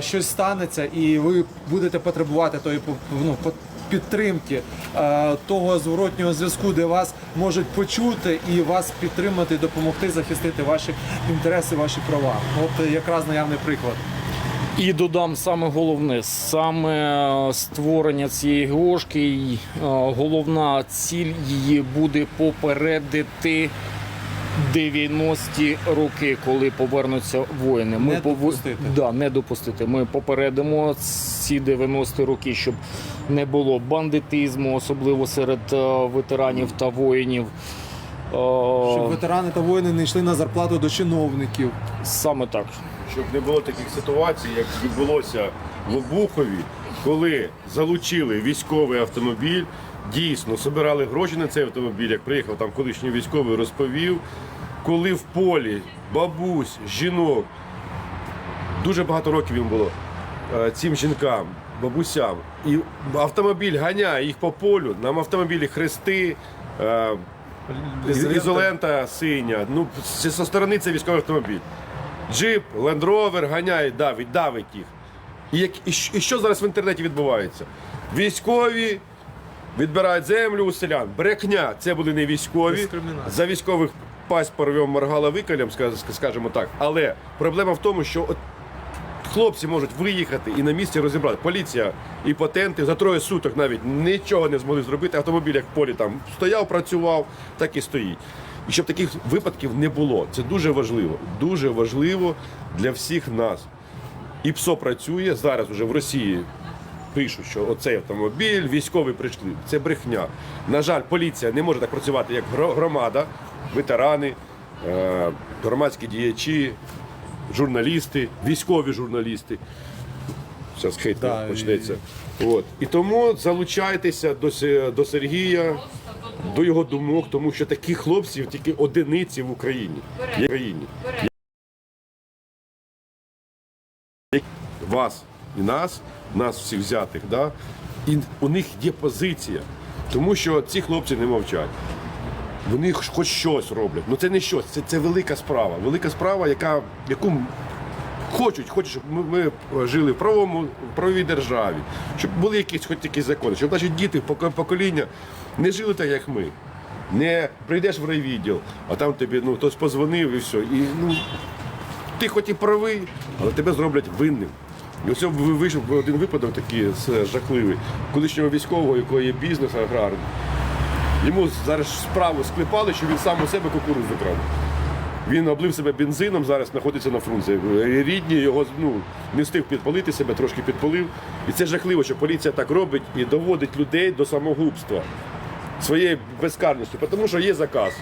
щось станеться, і ви будете потребувати тої ну, підтримки того зворотнього зв'язку, де вас можуть почути і вас підтримати, допомогти захистити ваші інтереси, ваші права. От якраз наявний приклад. І додам саме головне, саме створення цієї ГОшки, е, головна ціль її буде попередити 90-ті роки, коли повернуться воїни. Не пов- допустити. Да, не допустити. Ми попередимо ці 90-ті роки, щоб не було бандитизму, особливо серед е, ветеранів та воїнів. Е, Щоб ветерани та воїни не йшли на зарплату до чиновників. Саме так. щоб не було таких ситуацій, як відбулося в Обухові, коли залучили військовий автомобіль, дійсно збирали гроші на цей автомобіль, як приїхав там колишній військовий, розповів, коли в полі бабусь, жінок, дуже багато років їм було е, цим жінкам, бабусям, і автомобіль ганяє їх по полю, нам автомобілі хрести. е, Ізолента. Синя. Ну, зі сторони це військовий автомобіль. Джип, Rover ганяє, давить, давить їх. І, як, і, що- і що зараз в інтернеті відбувається? Військові відбирають землю у селян. Брехня, це були не військові. За військових пасть порвем моргала викалям, скажімо так. Але проблема в тому, що от хлопці можуть виїхати і на місці розібрати. Поліція і патенти за троє суток навіть нічого не змогли зробити. Автомобіль як в полі там стояв, працював, так і стоїть. І щоб таких випадків не було. Це дуже важливо. Дуже важливо для всіх нас. І ПСО працює зараз уже в Росії. Пишуть, що оцей автомобіль, військові прийшли. Це брехня. На жаль, поліція не може так працювати, як громада, ветерани, е, громадські діячі, журналісти, військові журналісти. Зараз хейт Да, почнеться. От. І тому залучайтеся до, до Сергія, до його думок, тому що таких хлопців тільки одиниці в Україні. Є в Україні. Вас і нас, нас всіх взятих, да? і у них є позиція. Тому що ці хлопці не мовчать. Вони хоч- щось роблять. Ну це не щось, це, це велика справа. Велика справа, яка, яку хочуть, хочуть, щоб ми, ми жили в правовому, в правовій державі, щоб були якісь хоч якісь закони, щоб наші діти, поко- покоління не жили так, як ми. Не прийдеш в райвідділ, а там тобі ну, хтось позвонив і все. І, ну, ти хоч і правий, але тебе зроблять винним. І ось вийшов один випадок такий жахливий, колишнього військового, якого є бізнес аграрний. Йому зараз справу склепали, що він сам у себе кукурудзу крав. Він облив себе бензином, зараз знаходиться на фрунзі. Рідні його ну, не встиг підпалити себе, трошки підпалив. І це жахливо, що поліція так робить і доводить людей до самогубства своєю безкарністю, тому що є заказ.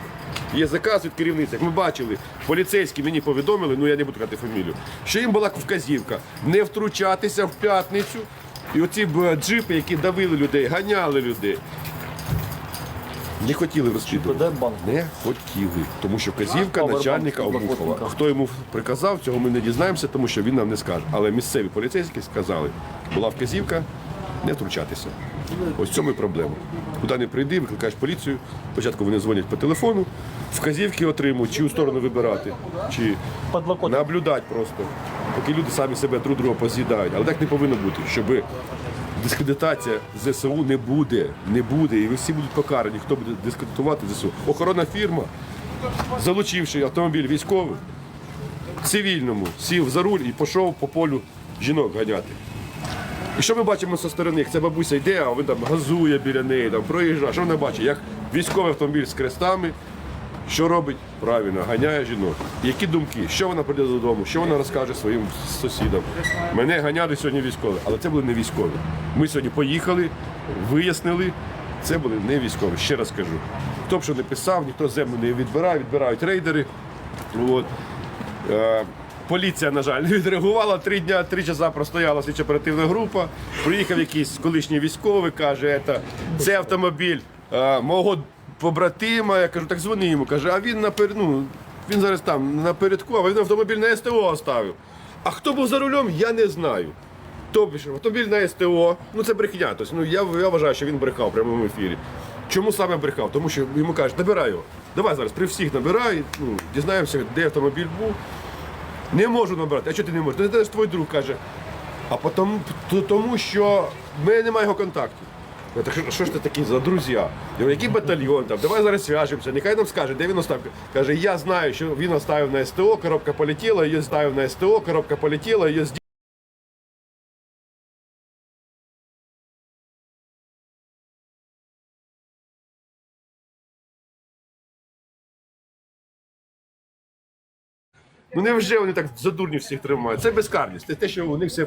Є заказ від керівниці. Як ми бачили, поліцейські мені повідомили, ну я не буду казати фамілію, що їм була вказівка не втручатися в п'ятницю. І оці джипи, які давили людей, ганяли людей. Не хотіли розслідувати. Не хотіли, тому що вказівка начальника на Обухова. Хто йому приказав, цього ми не дізнаємося, тому що він нам не скаже. Але місцеві поліцейські сказали, була вказівка не втручатися. Ось в цьому і проблема. Куди не прийди, викликаєш поліцію. Спочатку вони дзвонять по телефону, вказівки отримують, чию сторону вибирати, чи наблюдати просто. Поки люди самі себе друг друга поз'їдають. Але так не повинно бути, щоб дискредитація ЗСУ не буде, не буде, і ви всі будуть покарані, хто буде дискредитувати ЗСУ. Охоронна фірма, залучивши автомобіль військовий, цивільному, сів за руль і пішов по полю жінок ганяти. І що ми бачимо зі сторони? Ця бабуся йде, а він там газує біля неї, там проїжджає. Що вона бачить? Як військовий автомобіль з крестами, що робить? Правильно, ганяє жінок. Які думки? Що вона прийде додому? Що вона розкаже своїм сусідам? Мене ганяли сьогодні військові, але це були не військові. Ми сьогодні поїхали, вияснили, це були не військові. Ще раз кажу. Хто б що не писав, ніхто землю не відбирає, відбирають рейдери. От. Поліція, на жаль, не відреагувала. Три дня, три часа простояла слідчо оперативна група. Приїхав якийсь колишній військовий, каже, це, автомобіль е, мого побратима. Я кажу, так дзвони йому. Каже, а він напер... ну, він зараз там напередку, а він автомобіль на СТО оставив. А хто був за рулем, я не знаю. Тобто автомобіль на СТО, ну це брехня. Тобто, ну, я, я вважаю, що він брехав в прямому ефірі. Чому саме брехав? Тому що йому кажуть, набирай його. Давай зараз при всіх набирай, ну, дізнаємося, де автомобіль був. Не можу набрати. А що ти не можеш? Це ж твій друг каже. А потім, тому що в мене немає його контактів. Я так, що, ж ти такий за друзі? Я говорю, який батальйон там? Давай зараз зв'яжемося. Нехай нам скаже, де він оставив. Каже, я знаю, що він оставив на СТО, коробка полетіла, її ставив на СТО, коробка полетіла, її з Ну невже вони так за дурнів всіх тримають? Це безкарність. Це те, що у них все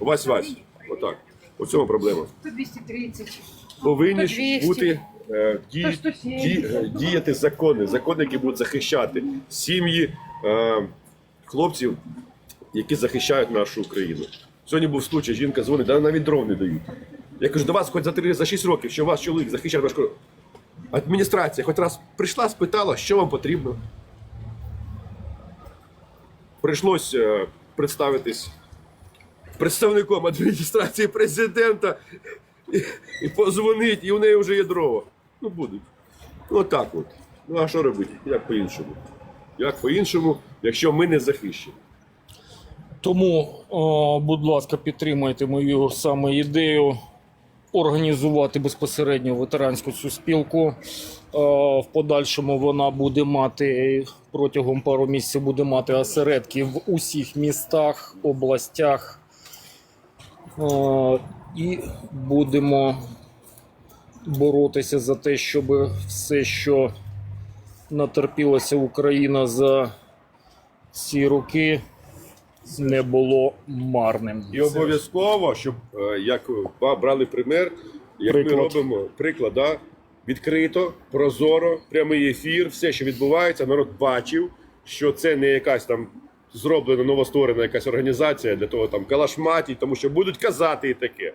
вась-вась. Отак. У цьому проблема. 230. Повинні ж 200. бути е, ді, То 170. ді, е, діяти закони, закони, які будуть захищати сім'ї е, хлопців, які захищають нашу Україну. Сьогодні був случай, жінка дзвонить, да навіть дрон не дають. Я кажу, до вас хоч за 3 за 6 років, що ваш чоловік захищає нашу країну. Адміністрація хоч раз прийшла, спитала, що вам потрібно. Прийшлось е, представитись представником адміністрації президента і, і позвонить, і у неї вже є дрова. Ну будуть. Ну так от. Ну а що робити? Як по-іншому? Як по-іншому, якщо ми не захищені? Тому, о, будь ласка, підтримайте мою саме ідею організувати безпосередньо ветеранську цю спілку. О, В подальшому вона буде мати протягом пару місяців буде мати осередки в усіх містах, областях. І будемо боротися за те, щоб все, що натерпілася Україна за ці роки, не було марним. І обов'язково, щоб е, як брали пример, як ми робимо приклад, да? Відкрито, прозоро, прямий ефір, все, що відбувається, народ бачив, що це не якась там зроблена новостворена якась організація для того там калашматі, тому що будуть казати і таке.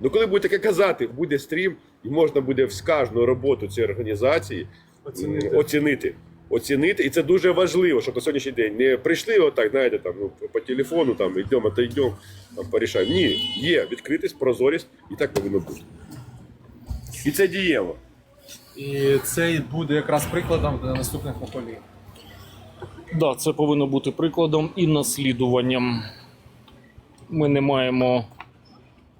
Ну коли будуть таке казати, буде стрім, і можна буде з кожну роботу цієї організації Оцінити. оцінити. Оцінити, і це дуже важливо, щоб на сьогоднішній день не прийшли отак, знаєте, там ну по телефону, там йдемо, та йдемо, там порішаємо. Ні, є відкритість, прозорість, і так повинно бути. І це дієво. І це і буде якраз прикладом для наступних поколінь. Да, це повинно бути прикладом і наслідуванням. Ми не маємо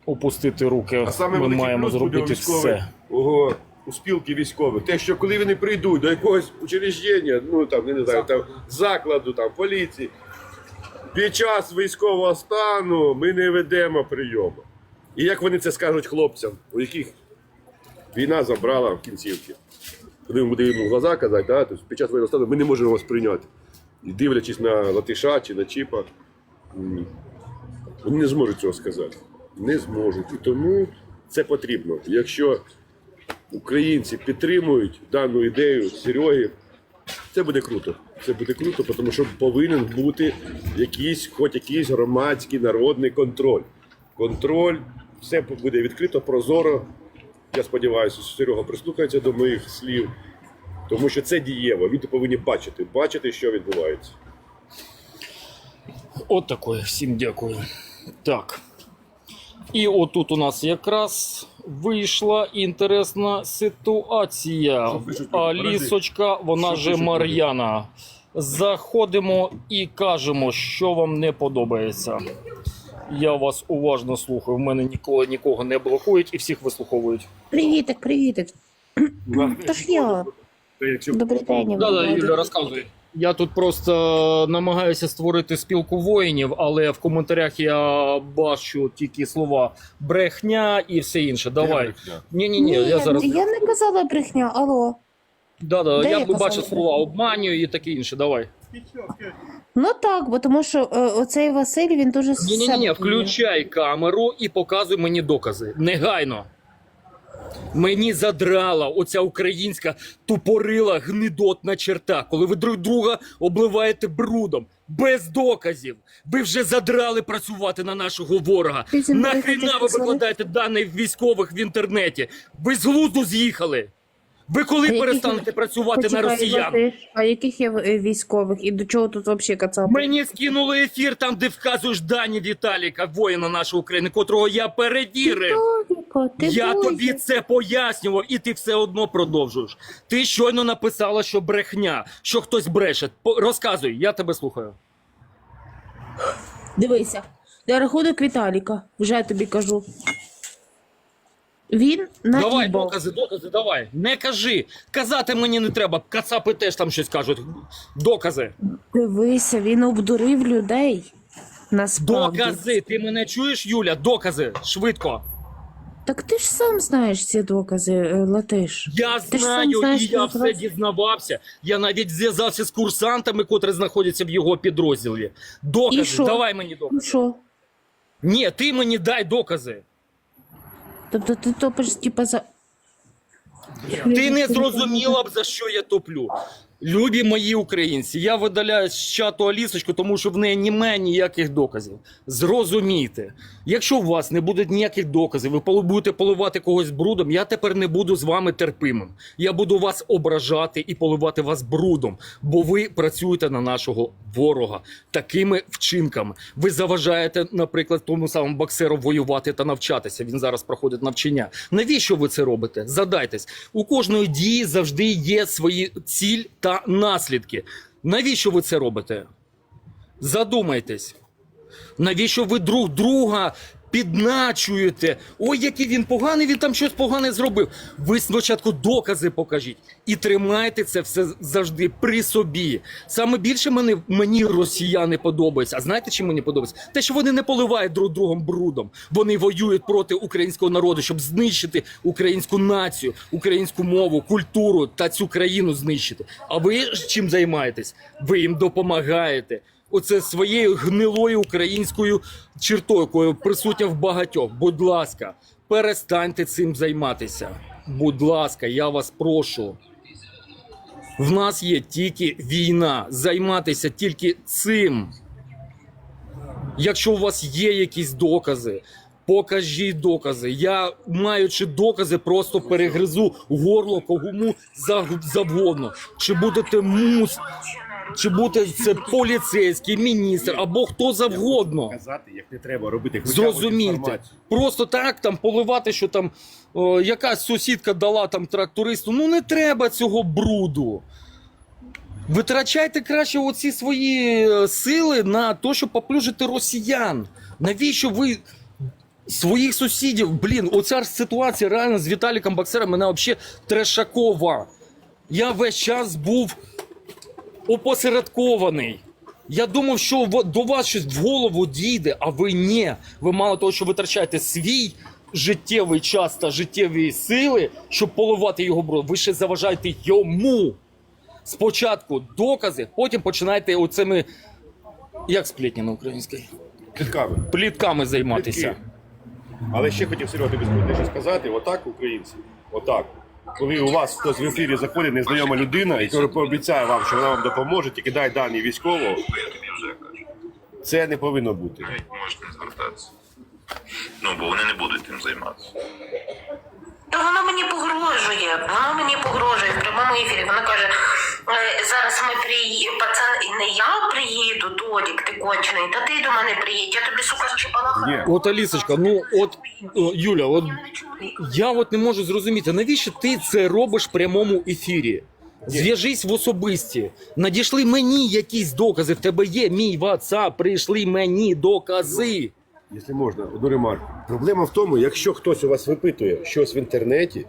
опустити руки. А саме Ми маємо плюс зробити все. у, у спілки військових, те, що коли вони прийдуть до якогось учреждення, ну там не знаю, там закладу, там поліції, під час військового стану ми не ведемо прийому. І як вони це скажуть хлопцям, у яких війна забрала в кінцівки. Коли він буде йому в глаза казати, да, тобто під час воєнного стану ми не можемо вас прийняти. І дивлячись на латиша чи на чіпа, вони не зможуть цього сказати. Не зможуть. І тому це потрібно. Якщо українці підтримують дану ідею Сереги, це буде круто. Це буде круто, тому що повинен бути якийсь, хоч якийсь громадський народний контроль. Контроль, все буде відкрито, прозоро. Я сподіваюся, що Серега прислухається до моїх слів, тому що це дієво. Люди повинні бачити, бачити, що відбувається. От такое. Всім дякую. Так. І отут у нас якраз вийшла інтересна ситуація. Алісочка, вона же? Мар'яна. Заходимо і кажемо, що вам не подобається. Я вас уважно слухаю. В мене ніколи нікого не блокують і всіх вислуховують. Привітик, привітик. То я. Добрий день. Да, да, Юля, розказуй. Я тут просто намагаюся створити спілку воїнів, але в коментарях я бачу тільки слова брехня і все інше. Давай. Ні, ні, ні, я зараз. я не казала брехня, алло. Да, да, Де я я бачу казала слова обманюю і таке інше. Давай. Ну так, бо тому що е, оцей Василь він дуже Ні, ні, ні, ні, включай камеру і показуй мені докази. Негайно. Мені задрала оця українська тупорила гнидотна черта, коли ви друг друга обливаєте брудом. Без доказів. Ви вже задрали працювати на нашого ворога. Нахріна ви викладаєте дані військових в інтернеті? Ви з глузду з'їхали. Ви коли яких перестанете працювати на Почекай, росіян? А яких є е, військових? І до чого тут взагалі кацапи? Мені скинули ефір там, де вказуєш дані Віталіка, воїна нашої України, котрого я перевірив. Толіко, ти Я бойся. тобі це пояснював, і ти все одно продовжуєш. Ти щойно написала, що брехня, що хтось бреше. Розказуй, я тебе слухаю. Дивися, на рахунок Віталіка, вже тобі кажу. Він на Давай, Ібо. докази, докази, давай. Не кажи. Казати мені не треба. Кацапи теж там щось кажуть. Докази. Дивися, він обдурив людей. Насправді. Докази. Ти мене чуєш, Юля? Докази. Швидко. Так ти ж сам знаєш ці докази, е, Латиш. Я Ти знаю, знаєш, і я все дізнавався. Я навіть зв'язався з курсантами, котрі знаходяться в його підрозділі. І Докази, що? давай мені докази. що? Ні, ти мені дай докази. Тобто ти топиш, типа, за. Ти не зрозуміла б, за що я топлю. Любі мої українці, я видаляю з чату Алісочку, тому що в неї немає ніяких доказів. Зрозумійте, якщо у вас не буде ніяких доказів, ви будете поливати когось брудом, я тепер не буду з вами терпимим. Я буду вас ображати і поливати вас брудом, бо ви працюєте на нашого ворога такими вчинками. Ви заважаєте, наприклад, тому самому боксеру воювати та навчатися. Він зараз проходить навчання. Навіщо ви це робите? Задайтесь. У кожної дії завжди є свої ціль та наслідки. Навіщо ви це робите? Задумайтесь. Навіщо ви друг друга підначуєте? Ой, який він поганий, він там щось погане зробив. Ви спочатку докази покажіть і тримайте це все завжди при собі. Саме більше мені, мені росіяни подобаються. А знаєте, чим мені подобається? Те, що вони не поливають друг другом брудом. Вони воюють проти українського народу, щоб знищити українську націю, українську мову, культуру та цю країну знищити. А ви чим займаєтесь? Ви їм допомагаєте. Оце своєю гнилою українською чертою, якою присутня в багатьох. Будь ласка, перестаньте цим займатися. Будь ласка, я вас прошу. В нас є тільки війна. Займатися тільки цим. Якщо у вас є якісь докази, покажіть докази. Я, маючи докази, просто перегризу горло кому завгодно. Чи будете мус, чи буде це поліцейський, міністр або хто завгодно. Казати, як не треба робити. хоча б Зрозумійте, інформацію. просто так там поливати, що там о, якась сусідка дала там трактористу. Ну не треба цього бруду. Витрачайте краще оці свої е, сили на те, щоб поплюжити росіян. Навіщо ви своїх сусідів? Блін, оця ж ситуація реально з Віталіком Боксером мене взагалі трешакова. Я весь час був опосередкований. Я думав, що до вас щось в голову дійде, а ви ні. Ви мало того, що витрачаєте свій життєвий час та життєві сили, щоб поливати його бро. Ви ще заважаєте йому. Спочатку докази, потім починаєте оцими, як сплітнями українською, Плітками. плітками займатися. Плітки. Але ще хотів Серега тобі дещо сказати, отак українці, отак. Коли у вас хтось в ефірі заходить незнайома людина і каже, пообіцяє вам, що вона вам допоможе, тільки дай дані військового, це не повинно бути. не звертатися. Ну, бо вони не будуть тим займатися. Та вона мені погрожує, вона мені погрожує в прямому ефірі. Вона каже: «Е, зараз ми приїдемо, пацан, не я приїду, Толік, ти кончений, та ти до мене приїдь, я тобі, сука, щепалаха. От Алісочка, ну от о, Юля, от Я. Я от не можу зрозуміти, навіщо ти це робиш в прямому ефірі? Зв'яжись в особисті. Надійшли мені якісь докази. В тебе є мій WhatsApp, прийшли мені докази. Якщо можна, одну ремарку. Проблема в тому, якщо хтось у вас випитує щось в інтернеті,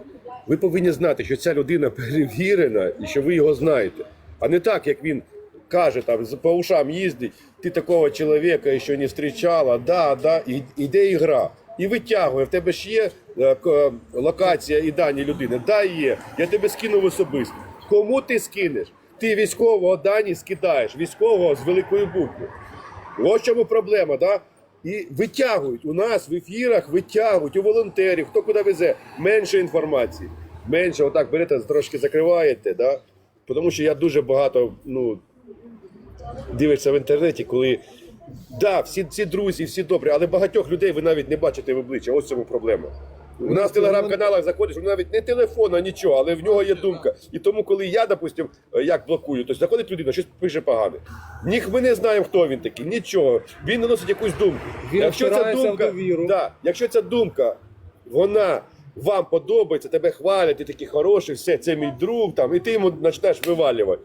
ви повинні знати, що ця людина перевірена і що ви його знаєте. А не так, як він каже, там по ушам їздить, ти такого чоловіка ще не зустрічала, да, да, і йде ігра. І витягує, в тебе ж є е, локація і дані людини. Да, є. Я тебе скину в особисто. Кому ти скинеш? Ти військового дані скидаєш, військового з великої букви. Ось чому проблема, да? І витягують у нас в ефірах, витягують у волонтерів, хто куди везе, менше інформації. Менше, отак берете, трошки закриваєте, да? Тому що я дуже багато ну, дивишся в інтернеті, коли да, всі, всі друзі, всі добрі, але багатьох людей ви навіть не бачите в обличчя. Ось цьому проблема. У нас в телеграм-каналах заходиш, у навіть не телефона, нічого, але в нього є думка. І тому, коли я, допустим, як блокую, то заходить людина, щось пише погане. Ні, ми не знаємо, хто він такий, нічого. Він наносить якусь думку. Він якщо ця думка, довіру. да, якщо ця думка, вона вам подобається, тебе хвалять, ти такий хороший, все, це мій друг, там, і ти йому почнеш вивалювати.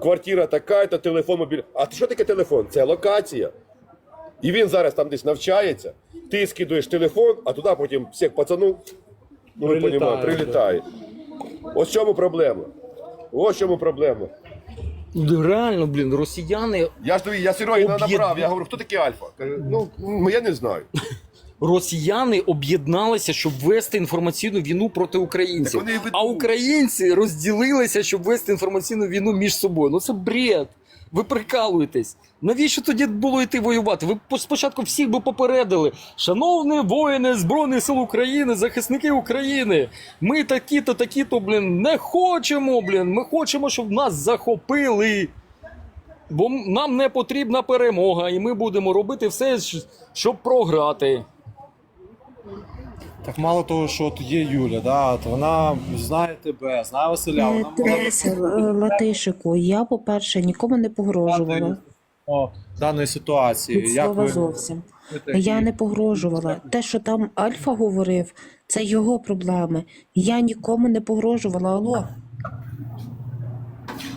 Квартира така, то телефон мобільний. А що таке телефон? Це локація. І він зараз там десь навчається, ти скидуєш телефон, а туди потім всіх пацанів, ну ви Прилітає, розумієте, прилітає. Ось в чому проблема. Ось в чому проблема. Реально, блін, росіяни Я ж тобі, я Серегі Об'єд- набрав, я говорю, хто такий Альфа? Каже, ну, м, я не знаю. Росіяни об'єдналися, щоб вести інформаційну війну проти українців. Так вони і ведуть. А українці розділилися, щоб вести інформаційну війну між собою. Ну це бред. Ви прикалуєтесь. Навіщо тоді було йти воювати? Ви спочатку всіх би попередили. Шановні воїни Збройних сил України, захисники України. Ми такі-то, такі-то, блін, не хочемо, блін. Ми хочемо, щоб нас захопили. Бо нам не потрібна перемога, і ми будемо робити все, щоб програти. Так мало того, що от є Юля, да, от вона знає тебе, знає Василя, Е, вона могла Латишику, я, по-перше, нікому не погрожувала. о, даної ситуації. Від Як слова ви зовсім. Я не погрожувала. Те, що там Альфа говорив, це його проблеми. Я нікому не погрожувала. Алло.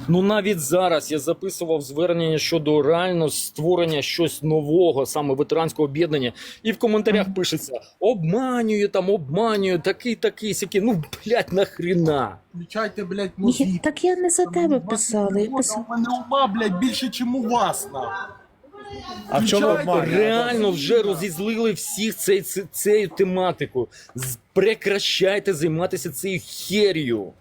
Ну навіть зараз я записував звернення щодо реально створення щось нового, саме ветеранського об'єднання, і в коментарях пишеться: обманює там, обманює, такий, такий, сякий. Ну, блядь, нахрена. Включайте, блядь, Ні, мозги. так я не за тебе писала. Я У мене ума, блядь, більше, чим у вас, нахуй. А в чому Включайте, обман? Реально вже розізлили всіх цей, цей, цією тематикою. З- Прекращайте займатися цією хер'ю.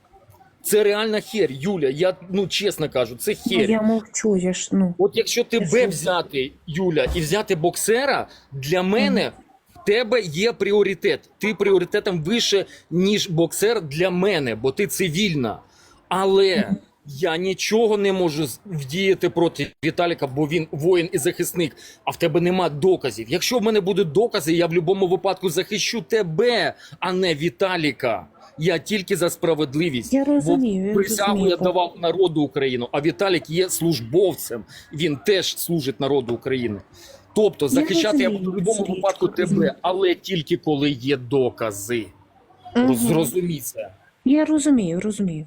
Це реальна хер, Юля. Я ну чесно кажу, це хер. Я мовчу, я ж ну. От якщо тебе Що? взяти, Юля, і взяти боксера, для мене в тебе є пріоритет. Ти пріоритетом вище, ніж боксер для мене, бо ти цивільна. Але я нічого не можу вдіяти проти Віталіка, бо він воїн і захисник, а в тебе нема доказів. Якщо в мене будуть докази, я в будь-якому випадку захищу тебе, а не Віталіка. Я тільки за справедливість. Я розумію, Бо я присягу розумію, я давав народу України, а Віталік є службовцем. Він теж служить народу України. Тобто захищати я розумію, буду в будь-якому випадку тебе, розумію. але тільки коли є докази. Мгм. Зрозумій це. Я розумію, розумію.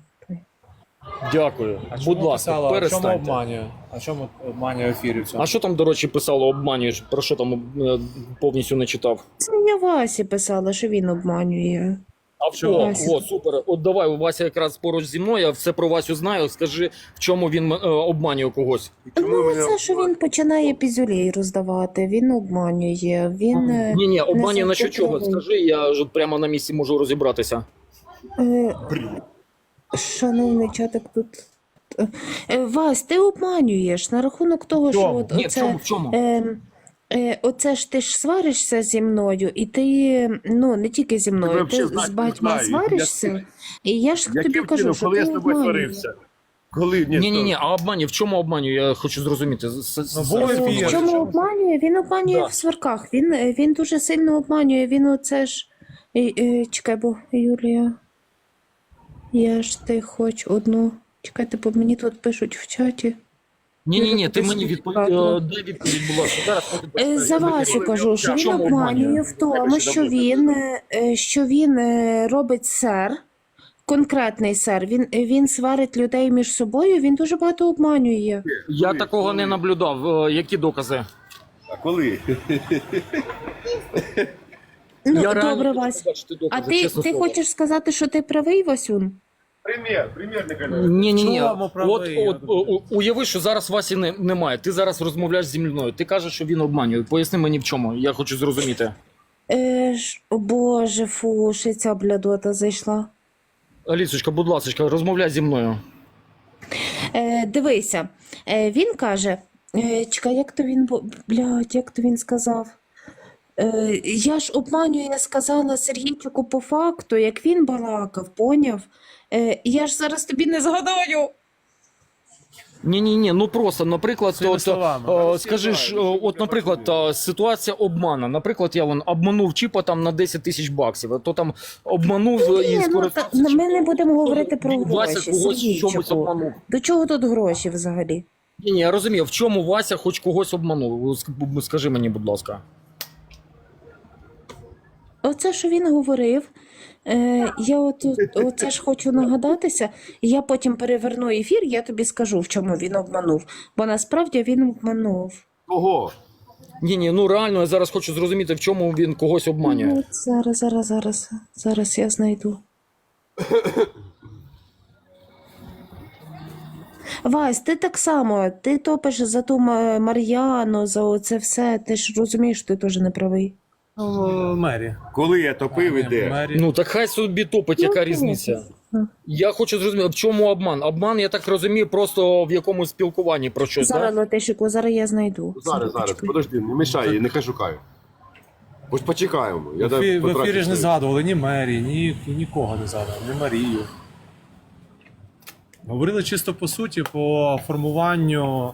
Дякую. А чому Будь ласка, писала, а чому обманює? А чому обманює в ефірі в цьому? А що там, до речі, писало обманюєш? Про що там е, повністю не читав? Це я Васі писала, що він обманює. А в Чого? о, Вася. супер. От давай, Вася якраз поруч зі мною, я все про Васю знаю. Скажи, в чому він е, обманює когось. Чому Ну, мене це, що він починає пізюлей роздавати, він обманює, він. е, Ні, ні, обманює на що чого? Скажи, я ж от прямо на місці можу розібратися. Е, Шановний чатик тут. Е, Вась, ти обманюєш на рахунок того, що от Ні, в оце, чому, в чому? е, оце ж ти ж сваришся зі мною, і ти ну не тільки зі мною, ти з знаю. сваришся, і я ж тобі Яким кажу, чином, що коли ти я з тобою сварився? Коли? Ні, Ні, ні, ні, а обманює. В чому обманює? Я хочу зрозуміти. З- Ну. В чому обманює? Він обманює Да. в сварках. Він, е, він дуже сильно обманює. Він оце ж. Е, е, Чекай, бо Юлія. Я ж ти хоч одну. Чекайте, бо мені тут пишуть в чаті. Ні, ні, ні, ти мені відповідь. е, Дай відповідь, будь ласка. Зараз потім Е. За Я Васю кажу, що він обманює в тому, що він, е, е, що він е, робить сер, конкретний сер. Він, е, він сварить людей між собою, він дуже багато обманює. Я такого не наблюдав. Е, Які докази? А коли? Ну, Я добре, Вась. А ти, ти хочеш сказати, що ти правий, Васюн? Примір, примір не. Ні, ні, ні. Чому От, правий? от у- у- уяви, що зараз Васі не, немає. Ти зараз розмовляєш зі мною. Ти кажеш, що він обманює. Поясни мені в чому. Я хочу зрозуміти. Е, ж, о Боже, фу, ще ця блядота зайшла. Алісочка, будь ласка, розмовляй зі мною. Е, дивися, е, він каже, е, чекай, як то він, бу- блядь, як то він сказав? Е, я ж обманюю, я сказала Сергійчику по факту, як він балакав, поняв? Е, я ж зараз тобі не згадаю. Ні, ні, ні. Ну просто, наприклад, Своїми от, словами. е, скажи ж, е, от, наприклад, е, ситуація обмана. Наприклад, я вон обманув чіпа там на 10 тисяч баксів, а то там обманув е, і Ні, ну, скористався. та, ми не будемо говорити про Вася гроші, когось в чомусь Сергійчику. обманув. До чого тут гроші взагалі? Ні, ні, я розумію, в чому Вася хоч когось обманув. Ск- Скажи мені, будь ласка. Оце, що він говорив, е, я от, оце ж хочу нагадатися, я потім переверну ефір, я тобі скажу, в чому він обманув. Бо насправді він обманув. Кого? Ні, ні, ну реально я зараз хочу зрозуміти, в чому він когось обманює. Ну, Зараз, зараз, зараз. Зараз я знайду. Вась, ти так само, ти топиш за ту Мар'яну, за оце все. Ти ж розумієш, ти теж не правий. Ну, Мері. Коли я топив, іде. Мері. Ну так хай собі топить, яка різниця. Я хочу зрозуміти, в чому обман? Обман, я так розумію, просто в якомусь спілкуванні про щось. Зараз, Да? Латишику, зараз я знайду. Зараз, зараз, подожди, не мішай, нехай шукаю. Ось почекаємо. Я В ефі- в потрачу ефірі ж не свої. згадували ні Мері, ні нікого не згадували, ні Марію. Говорили чисто по суті, по формуванню.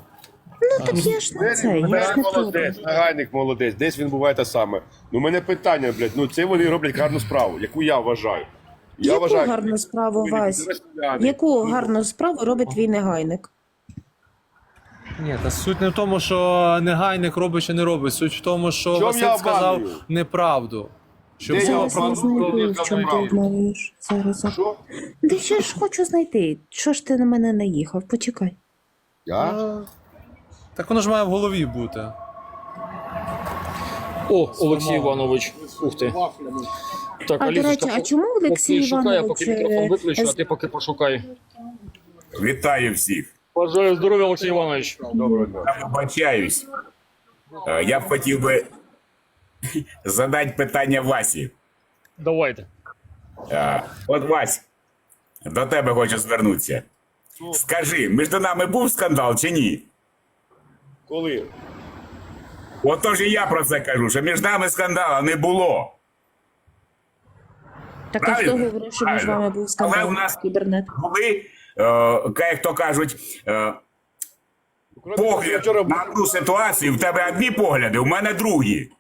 Ну так я ж не це, я ж не проти. молодець, нагайник молодець, десь він буває те саме. Ну, у мене питання, блядь, ну це вони роблять гарну справу, яку я вважаю. Я Яку вважаю, гарну справу, вони Вась? росіяни. Яку гарну справу робить твій негайник? Ні, та суть не в тому, що негайник робить чи не робить. Суть в тому, що Чом Василь я сказав обманюю? неправду. Щоб Де я було Зараз правду. знайду, в чому ти обманюєш. Зараз. Що? Де ще ж хочу знайти? Що ж ти на мене наїхав? Почекай. Я? Так воно ж має в голові бути. О, Олексій Іванович. Ух ти. Так, А, до Алісочка, речі, а чому Олексій поки шукає, Іванович, поки мікрофон е, виключу, а з- ти поки пошукай. Вітаю всіх. Бажаю здоров'я, Олексій Іванович. Доброго дня. Я вибачаюсь. Е, Я б хотів би задати питання Васі. Давайте. Е, От Вась, до тебе хочу звернутися. Скажи, між нами був скандал чи ні? Коли? Отож і я про це кажу, що між нами скандалу не було. Так а хто говорив, що між вами був скандал? Але у нас кібернет? були, е, як то кажуть, е, погляд Вчора на одну ситуацію, в тебе одні погляди, у мене другі.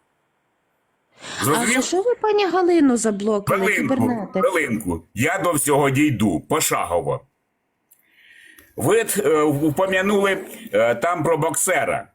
А за що ви пані Галину заблокили? Хвилинку, Кібернетик? хвилинку. Я до всього дійду пошагово. Ви е, упомянули е, там про боксера.